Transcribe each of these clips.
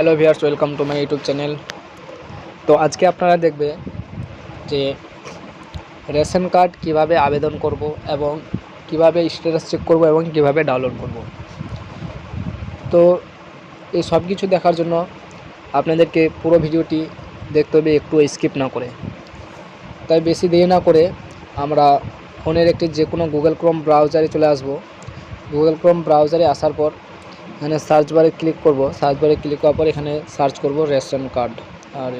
Hello viewers welcome to my YouTube channel তো আজকে আপনারা দেখবে যে রেশন কার্ড কীভাবে আবেদন করব এবং কীভাবে স্ট্যাটাস চেক করব এবং কীভাবে ডাউনলোড করব। তো এই সব কিছু দেখার জন্য আপনাদেরকে পুরো ভিডিওটি দেখতে হবে, একটু স্কিপ না করে। তাই বেশি দেরি না করে আমরা ফোনের একটি যে কোনো গুগল ক্রোম ব্রাউজারে চলে আসব। গুগল ক্রোম ব্রাউজারে আসার পর এখানে সার্চ বারে ক্লিক করব। সার্চ বারে ক্লিক করার পর এখানে সার্চ করব রেশন কার্ড আর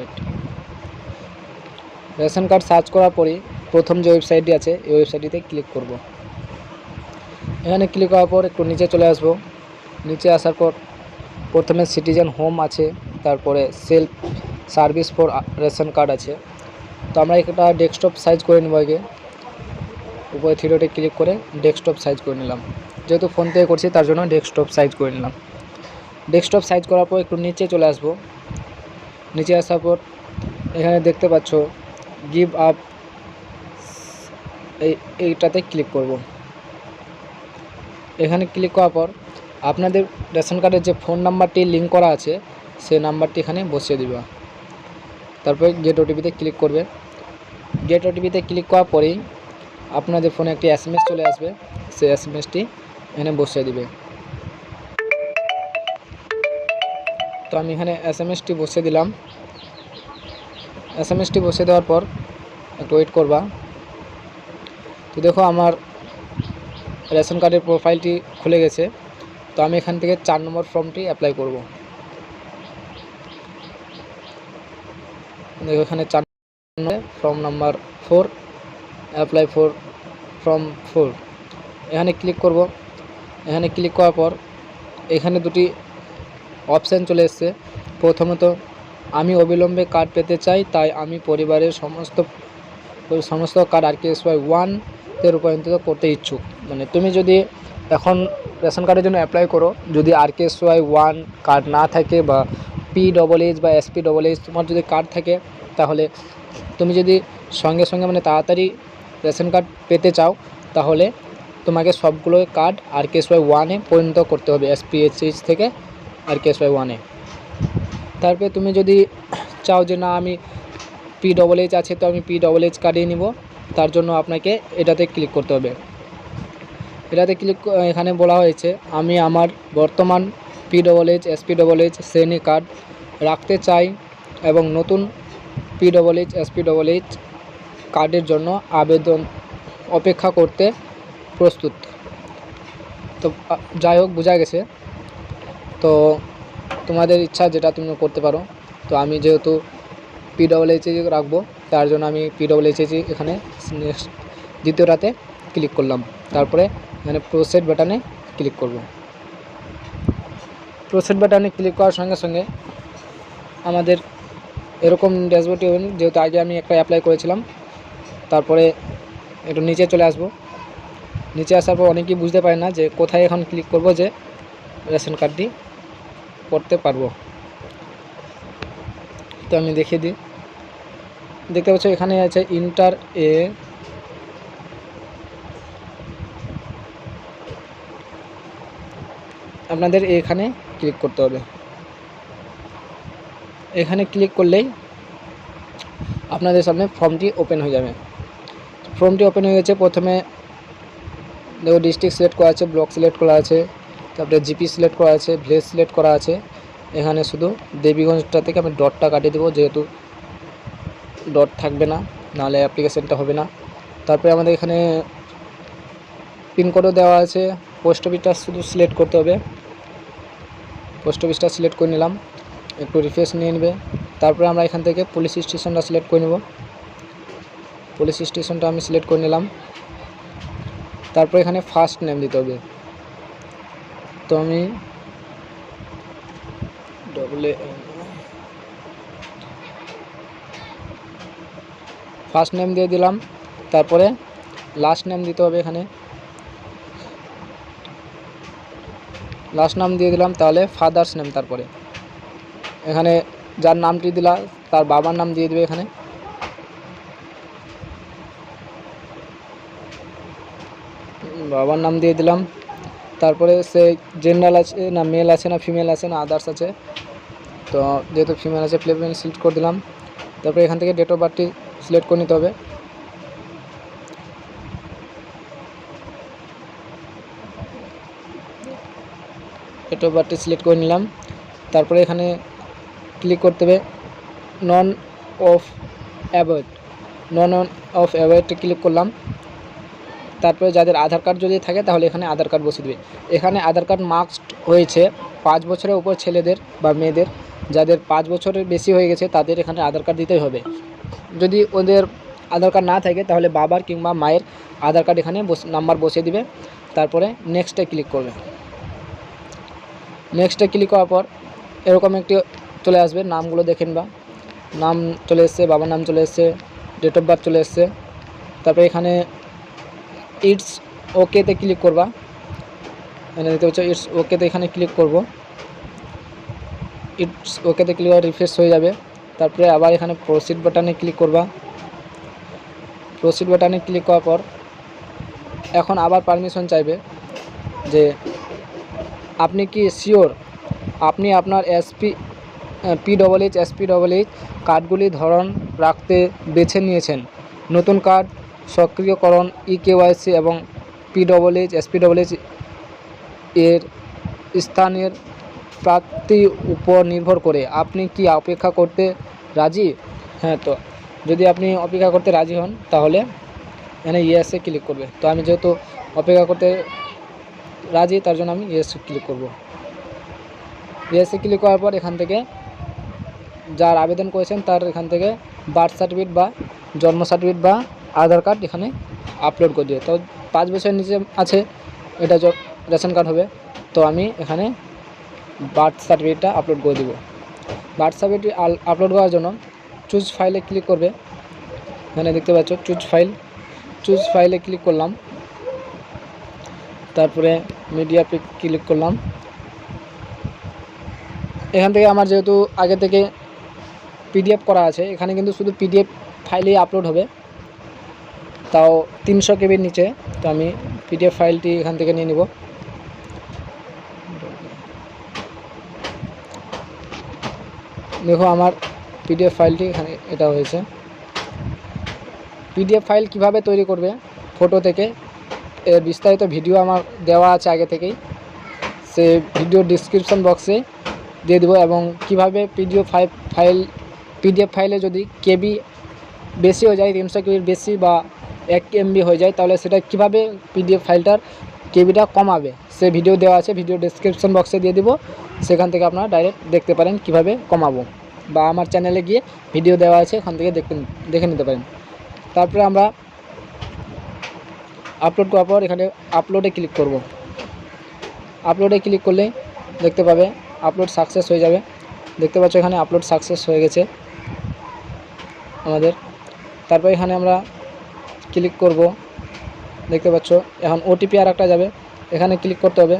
রেশন কার্ড সার্চ করার পরই প্রথম যে ওয়েবসাইটটি আছে, এই ওয়েবসাইটটিতে ক্লিক করব। এখানে ক্লিক করার পর একটু নিচে চলে আসব। নিচে আসার পর প্রথমে সিটিজেন হোম আছে, তারপরে self service for ration card আছে। তো আমরা একটা ডেস্কটপ সাইজ করে নেব আগে। উপরে থ্রিডোটে ক্লিক করে ডেস্কটপ সাইজ করে নিলাম। যেহেতু ফোন থেকে করছি, তার জন্য ডেস্কটপ সাইজ করে নিলাম। ডেস্কটপ সাইজ করার পর একটু নিচে চলে আসব। নিচে আসার পর এখানে দেখতে পাচ্ছ গিভ আপ এই, এইটাতে ক্লিক করব। এখানে ক্লিক করার পর আপনাদের রেশন কার্ডের যে ফোন নাম্বারটি লিঙ্ক করা আছে, সে নাম্বারটি এখানে বসিয়ে দিবা। তারপরে গেট ওটিপিতে ক্লিক করবে। গেট ওটিপিতে ক্লিক করার পরেই আপনাদের ফোনে একটি এস চলে আসবে। সেই এস এমএসটি এখানে বসিয়ে দিবে। তো আমি এখানে এস এমএসটি বসিয়ে দিলাম। এস এমএসটি বসিয়ে দেওয়ার পর একটু ওয়েট করবা। তো দেখো আমার রেশন কার্ডের প্রোফাইলটি খুলে গেছে। তো আমি এখান থেকে চার নম্বর ফর্মটি অ্যাপ্লাই করব। দেখো এখানে চার form number four apply for form four এখানে ক্লিক করব। এখানে ক্লিক করার পর এখানে দুটি অপশান চলে এসছে। প্রথমত, আমি অবিলম্বে কার্ড পেতে চাই, তাই আমি পরিবারের সমস্ত সমস্ত কার্ড আর কে ওয়াই ওয়ানতে রূপান্তরিত করতে ইচ্ছুক। মানে তুমি যদি এখন রেশন কার্ডের জন্য অ্যাপ্লাই করো, যদি R K Y one card না থাকে বা পি ডবল এইচ বা এসপি ডবল এইচ তোমার যদি কার্ড থাকে, তাহলে তুমি যদি সঙ্গে সঙ্গে মানে তাড়াতাড়ি রেশন কার্ড পেতে চাও, তাহলে তোমাকে সবগুলো card R K S Y ওয়ানে পরিণত করতে হবে এসপিএইচ থেকে আর কে এস ওয়াই ওয়ানে তারপরে তুমি যদি চাও যে না, আমি পি ডবল এইচ আছে, তো আমি পি ডবল এইচ কার্ডই নিব। তার জন্য আপনাকে এটাতে ক্লিক করতে হবে। এটাতে ক্লিক এখানে বলা হয়েছে, আমি আমার বর্তমান P double H SP double H শ্রেণি কার্ড রাখতে চাই এবং নতুন P double H SP double H কার্ডের জন্য আবেদন অপেক্ষা করতে প্রস্তুত। তো যাই হোক, বোঝা গেছে। তো, তোমাদের ইচ্ছা যেটা তুমি করতে পারো। তো আমি যেহেতু পি ডবল এইচ রাখব, তার জন্য আমি পি ডবল এইচ এখানে next দ্বিতীয়টাতে ক্লিক করলাম। তারপরে এখানে প্রোসেড বাটনে ক্লিক করব। প্রোসেড বাটনে ক্লিক করার সঙ্গে সঙ্গে আমাদের এরকম ড্যাশবোর্ডটি যেহেতু আগে আমি একটা অ্যাপ্লাই করেছিলাম, তারপরে একটু নিচে চলে আসব। নিচে আসার পর অনেকেই বুঝতে পারে না যে কোথায় এখন ক্লিক করব যে রেশন কার্ডটি করতে পারব। তো আমি দেখিয়ে দিই। দেখতে পাচ্ছ এখানে আছে ইন্টার এ আপনাদের এখানে ক্লিক করতে হবে। এখানে ক্লিক করলেই আপনাদের সামনে ফর্মটি ওপেন হয়ে যাবে। ফর্মটি ওপেন হয়ে গেছে, প্রথমে দেখো ডিস্ট্রিক্ট সিলেক্ট করা আছে ব্লক সিলেক্ট করা আছে, তারপরে জিপি সিলেক্ট করা আছে ভিলেজ সিলেক্ট করা আছে। এখানে শুধু দেবীগঞ্জটা থেকে আমি ডটটা কাটিয়ে দেবো, যেহেতু ডট থাকবে না, নাহলে অ্যাপ্লিকেশানটা হবে না। তারপরে আমাদের এখানে পিনকোডও দেওয়া আছে পোস্ট অফিসটা শুধু সিলেক্ট করতে হবে। পোস্ট অফিসটা সিলেক্ট করে নিলাম, একটু রিফ্রেশ নিয়ে নেবে। তারপরে আমরা এখান থেকে পুলিশ স্টেশনটা সিলেক্ট করে নেব। পুলিশ স্টেশনটা আমি সিলেক্ট করে নিলাম। তারপর এখানে ফার্স্ট নেম দিতে হবে। তো আমি ফার্স্ট নেম দিয়ে দিলাম, তারপরে লাস্ট নেম দিতে হবে এখানে। লাস্ট নাম দিয়ে দিলাম, তাহলে ফাদার্স নেম তারপরে। এখানে যার নামটি দিলা, তার বাবার নাম দিয়ে দেবে এখানে। বাবার নাম দিয়ে দিলাম। তারপরে সে জেনারেল আছে না মেল আছে না ফিমেল আছে না আদার্স আছে। তো যেহেতু ফিমেল আছে ফিমেল সিলেক্ট করে দিলাম। তারপরে এখান থেকে ডেট অফ বার্থটি সিলেক্ট করে নিতে হবে। ডেট অফ বার্থটি সিলেক্ট করে নিলাম। তারপরে এখানে ক্লিক করতে হবে non of avoid non of অ্যাভয়েডটি click করলাম। তারপরে যাদের আধার কার্ড যদি থাকে তাহলে এখানে আধার কার্ড বসিয়ে দেবে এখানে আধার কার্ড মার্কসড হয়েছে পাঁচ বছরের উপর ছেলেদের বা মেয়েদের। যাদের পাঁচ বছরের বেশি হয়ে গেছে তাদের এখানে আধার কার্ড দিতেই হবে। যদি ওদের আধার কার্ড না থাকে তাহলে বাবার কিংবা মায়ের আধার কার্ড এখানে নাম্বার বসিয়ে দিবে। তারপরে নেক্সটে ক্লিক করবে। নেক্সটে ক্লিক করার পর এরকম একটি চলে আসবে, নামগুলো দেখেন বা। নাম চলে এসছে, বাবার নাম চলে এসছে ডেট অফ বার্থ চলে এসছে। তারপরে এখানে ইটস ওকেতে ক্লিক করবা। এখানে দেখতে পাচ্ছ ইটস ওকেতে এখানে ক্লিক করব। ইটস ওকেতে ক্লিক করে রিফ্রেশ হয়ে যাবে। তারপরে আবার এখানে প্রসিড বাটনে ক্লিক করবা। প্রসিড বাটনে ক্লিক করার পর এখন আবার পারমিশন চাইবে যে আপনি কি শিওর আপনি আপনার SP P double H SP double H কার্ডগুলি ধরন, রাখতে, বেছে নিয়েছেন। নতুন কার্ড সক্রিয়করণ ই কেওয়াইসি এবং P double H SP double H এর স্থানের প্রাপ্তির উপর নির্ভর করে। আপনি কি অপেক্ষা করতে রাজি? হ্যাঁ তো যদি আপনি অপেক্ষা করতে রাজি হন, তাহলে এখানে ইয়েসে ক্লিক করবে তো আমি যেহেতু অপেক্ষা করতে রাজি, তার জন্য আমি ইয়েসে ক্লিক করব। ইয়েসে ক্লিক করার পর এখান থেকে যার আবেদন করেছেন, তার এখান থেকে বার্থ সার্টিফিকেট বা জন্ম সার্টিফিকেট বা আধার কার্ড এখানে আপলোড করে দিও। তো পাঁচ বছরের নিচে আছে, এটা রেশন কার্ড হবে। তো আমি এখানে বার্থ সার্টিফিকেটটা আপলোড করে দেবো। বার্থ সার্টিফিকেট আপলোড করার জন্য চুজ ফাইলে ক্লিক করবে। এখানে দেখতে পাচ্ছ চুজ ফাইল চুজ ফাইলে ক্লিক করলাম। তারপরে মিডিয়া পিক ক্লিক করলাম। এখান থেকে আমার যেহেতু আগে থেকে পিডিএফ করা আছে, এখানে কিন্তু শুধু পিডিএফ ফাইলেই আপলোড হবে। তাও তিনশো কেবির নিচে। তো আমি পিডিএফ ফাইলটি এখান থেকে নিয়ে নিব। দেখো আমার পিডিএফ ফাইলটি এখানে এটা হয়েছে। পিডিএফ ফাইল কীভাবে তৈরি করবে? ফটো থেকে। এর বিস্তারিত ভিডিও আমার দেওয়া আছে আগে থেকেই। সে ভিডিও ডিসক্রিপশন বক্সে দিয়ে দেবো এবং কীভাবে পিডিএফ ফাইল ফাইল পিডিএফ ফাইলে যদি কেবি বেশি হয়ে যায়, তিনশো কেবির বেশি বা এক এমবি হয়ে যায়, তাহলে সেটা কীভাবে পিডিএফ ফাইলটার কেবিটা কমাবে? সে ভিডিও দেওয়া আছে ভিডিও ডিসক্রিপশন বক্সে দিয়ে দিব। সেখান থেকে আপনারা ডাইরেক্ট দেখতে পারেন কীভাবে কমাবো। বা আমার চ্যানেলে গিয়ে ভিডিও দেওয়া আছে, ওখান থেকে দেখতে, দেখে নিতে পারেন। তারপরে আমরা আপলোড করার পর এখানে আপলোডে ক্লিক করব। আপলোডে ক্লিক করলে দেখতে পাবে আপলোড সাকসেস হয়ে যাবে। দেখতে পাচ্ছ এখানে আপলোড সাকসেস হয়ে গেছে আমাদের। তারপর এখানে আমরা ক্লিক করব। দেখতে পাচ্ছ, এখন ওটিপি আর একটা যাবে। এখানে ক্লিক করতে হবে।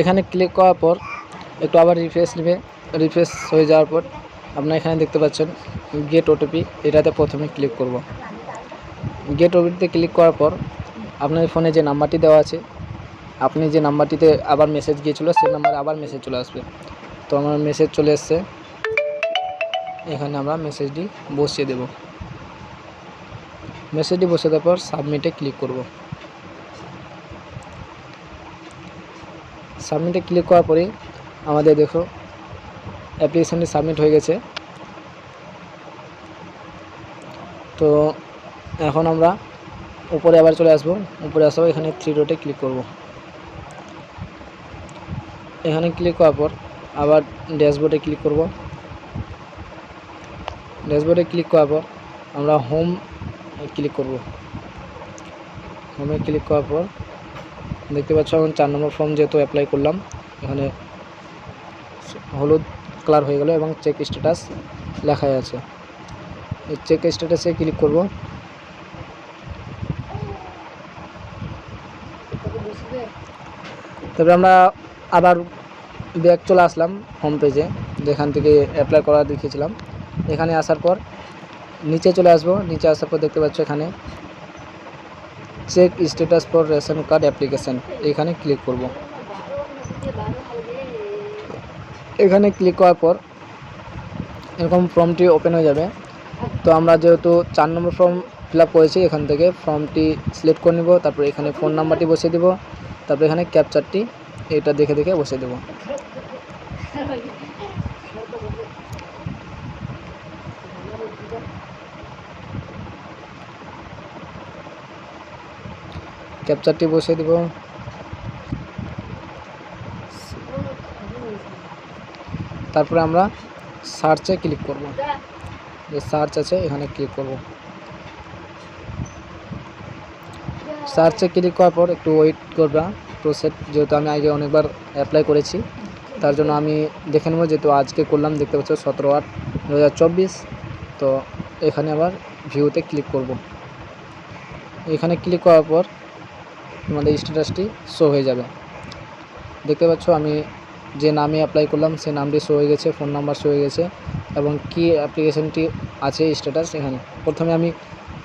এখানে ক্লিক করার পর, একটু আবার রিফ্রেশ নেবে। রিফ্রেশ হয়ে যাওয়ার পর, আপনারা এখানে দেখতে পাচ্ছেন গেট ওটিপি এটাতে প্রথমে ক্লিক করব। গেট ওটিপিতে ক্লিক করার পর, আপনার ফোনে যে নাম্বারটি দেওয়া আছে, আপনি যে নাম্বারটিতে আবার মেসেজ গিয়েছিল, সেই নাম্বারে আবার মেসেজ চলে আসবে। তো আমার মেসেজ চলে এসছে। এখানে আমরা মেসেজটি বসিয়ে দেব। মেসেজটি বসে দেওয়ার পর সাবমিটে ক্লিক করব। সাবমিটে ক্লিক করার পরে আমাদের দেখো অ্যাপ্লিকেশানটি সাবমিট হয়ে গেছে। তো এখন আমরা উপরে আবার চলে আসব। উপরে আসব এখানে থ্রি ডটে ক্লিক করব। এখানে ক্লিক করার পর আবার ড্যাশবোর্ডে ক্লিক করব। ড্যাশবোর্ডে ক্লিক করার পর আমরা হোম ক্লিক করব। হোমে ক্লিক করার পর দেখতে পাচ্ছ এখন চার নম্বর ফর্ম যেহেতু অ্যাপ্লাই করলাম, এখানে হলুদ কালার হয়ে গেল এবং চেক স্ট্যাটাস লেখাই আছে। এই চেক স্ট্যাটাসে ক্লিক করব। তারপরে আমরা আবার ব্যাক চলে আসলাম হোম পেজে যেখান থেকে অ্যাপ্লাই করা দেখিয়েছিলাম। এখানে আসার পর নিচে চলে আসব। নিচে আসার পর দেখতে পাচ্ছ এখানে check status for ration card application এখানে ক্লিক করব। এখানে ক্লিক করার পর এরকম ফর্মটি ওপেন হয়ে যাবে। তো আমরা যেহেতু চার নম্বর ফর্ম ফিল আপ করেছি, এখান থেকে ফর্মটি সিলেক্ট করে নেব। তারপর এখানে ফোন নাম্বারটি বসিয়ে দেব। তারপর এখানে ক্যাপচারটি এটা দেখে দেখে বসিয়ে দেবো। ক্যাপচারটি বসিয়ে দেব। তারপরে আমরা সার্চে ক্লিক করব। যে সার্চ আছে, এখানে ক্লিক করব। সার্চে ক্লিক করার পর একটু ওয়েট করবা। প্রসেস যেহেতু আমি আগে অনেকবার অ্যাপ্লাই করেছি তার জন্য আমি দেখে নেব, যেহেতু আজকে করলাম, দেখতে পাচ্ছ সতেরো আট দু তো এখানে আবার ভিউতে ক্লিক করব। এখানে ক্লিক করার পর তোমাদের স্ট্যাটাসটি শো হয়ে যাবে। দেখতে পাচ্ছ আমি যে নামে অ্যাপ্লাই করলাম, সে নামটি শো হয়ে গেছে ফোন নাম্বার শো হয়ে গেছে, এবং কি অ্যাপ্লিকেশনটি আছে স্ট্যাটাস এখানে। প্রথমে আমি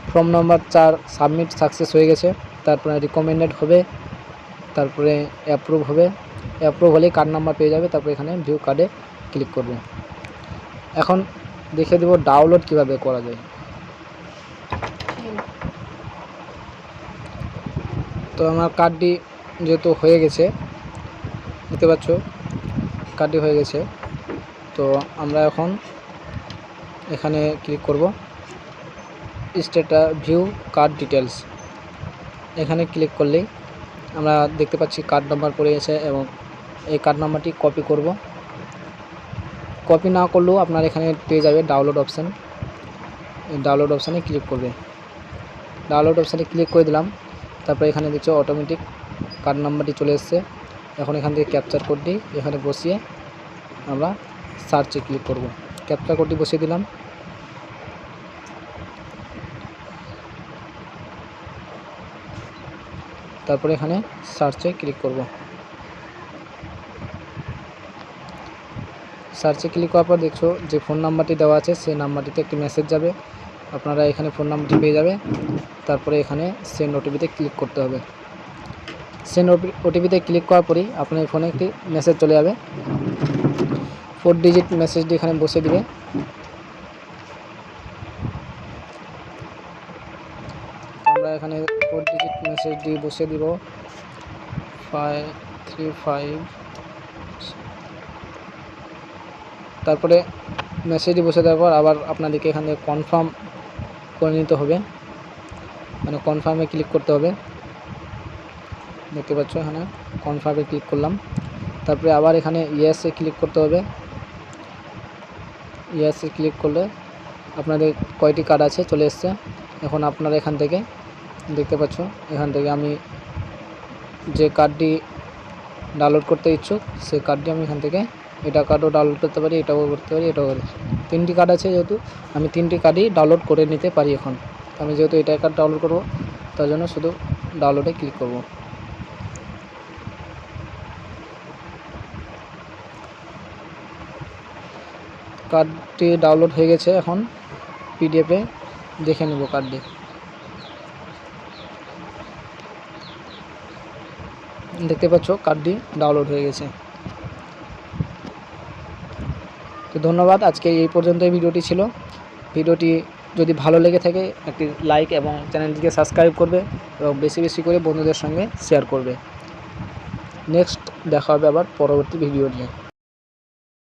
ফর্ম নাম্বার চার সাবমিট সাকসেস হয়ে গেছে, তারপরে রিকমেন্ডেড হবে, তারপরে অ্যাপ্রুভ হবে অ্যাপ্রুভ হলেই কার্ড নাম্বার পেয়ে যাবে, তারপরে এখানে ভিউ কার্ডে ক্লিক করবে। এখন দেখে দেবো ডাউনলোড কীভাবে করা যায়। তো আমার কার্ডটি যেহেতু হয়ে গেছে, দেখতে পাচ্ছ কার্ডটি হয়ে গেছে। তো আমরা এখন এখানে ক্লিক করব। স্টেটা ভিউ কার্ড ডিটেলস এখানে ক্লিক করলেই আমরা দেখতে পাচ্ছি কার্ড নাম্বার পড়ে গেছে এবং এই কার্ড নাম্বারটি কপি করব। কপি না করলেও আপনার এখানে পেয়ে যাবে ডাউনলোড অপশান ডাউনলোড অপশানে ক্লিক করবে। ডাউনলোড অপশানে ক্লিক করে দিলাম। তারপরে এখানে দেখছ অটোমেটিক কার্ড নাম্বারটি চলে এসছে। এখন এখান থেকে ক্যাপচার কোডটি এখানে বসিয়ে আমরা সার্চে ক্লিক করব। ক্যাপচার কোডটি বসিয়ে দিলাম। তারপরে এখানে সার্চে ক্লিক করব। সার্চে ক্লিক করার পর দেখছ যে ফোন নাম্বারটি দেওয়া আছে, সেই নাম্বারটিতে একটি মেসেজ যাবে। আপনারা এখানে ফোন নাম্বারটি পেয়ে যাবে। তারপরে এখানে সেন্ড ওটিপিতে ক্লিক করতে হবে। সেন্ড ওটিপিতে ক্লিক করার পরই আপনার ফোনে একটি মেসেজ চলে যাবে। ফোর ডিজিট মেসেজটি এখানে বসে দিবে। আমরা এখানে ফোর ডিজিট মেসেজটি বসে দিব। ফাইভ থ্রি ফাইভ তারপরে মেসেজটি বসে দেওয়ার পর আবার আপনাদেরকে এখানে কনফার্ম করে নিতে হবে। মানে কনফার্মে ক্লিক করতে হবে। দেখতে পাচ্ছ এখানে কনফার্মে ক্লিক করলাম। তারপরে আবার এখানে ইয়েসে ক্লিক করতে হবে। ইয়েসে ক্লিক করলে আপনাদের কয়টি কার্ড আছে চলে এসছে। এখন আপনারা এখান থেকে দেখতে পাচ্ছ, এখান থেকে আমি যে কার্ডটি ডাউনলোড করতে ইচ্ছুক, সেই কার্ডটি আমি এখান থেকে এটা কার্ডও ডাউনলোড করতে পারি, এটাও করতে পারি, এটাও তিনটি কার্ড আছে যেহেতু, আমি তিনটি কার্ডই ডাউনলোড করে নিতে পারি এখন। আমি যেহেতু এটা কার্ড ডাউনলোড করব, তার জন্য শুধু ডাউনলোডে ক্লিক করব। কার্ডটি ডাউনলোড হয়ে গেছে এখন পিডিএফে দেখে নেব কার্ডটি দেখতে পাচ্ছ কার্ডটি ডাউনলোড হয়ে গেছে। তো ধন্যবাদ, আজকে এই পর্যন্ত ভিডিওটি ছিল। ভিডিওটি যদি ভালো লেগে থাকে, একটি লাইক এবং চ্যানেলটিকে সাবস্ক্রাইব করবে এবং বেশি বেশি করে বন্ধুদের সঙ্গে শেয়ার করবে। নেক্সট দেখা হবে আবার পরবর্তী ভিডিও নিয়ে।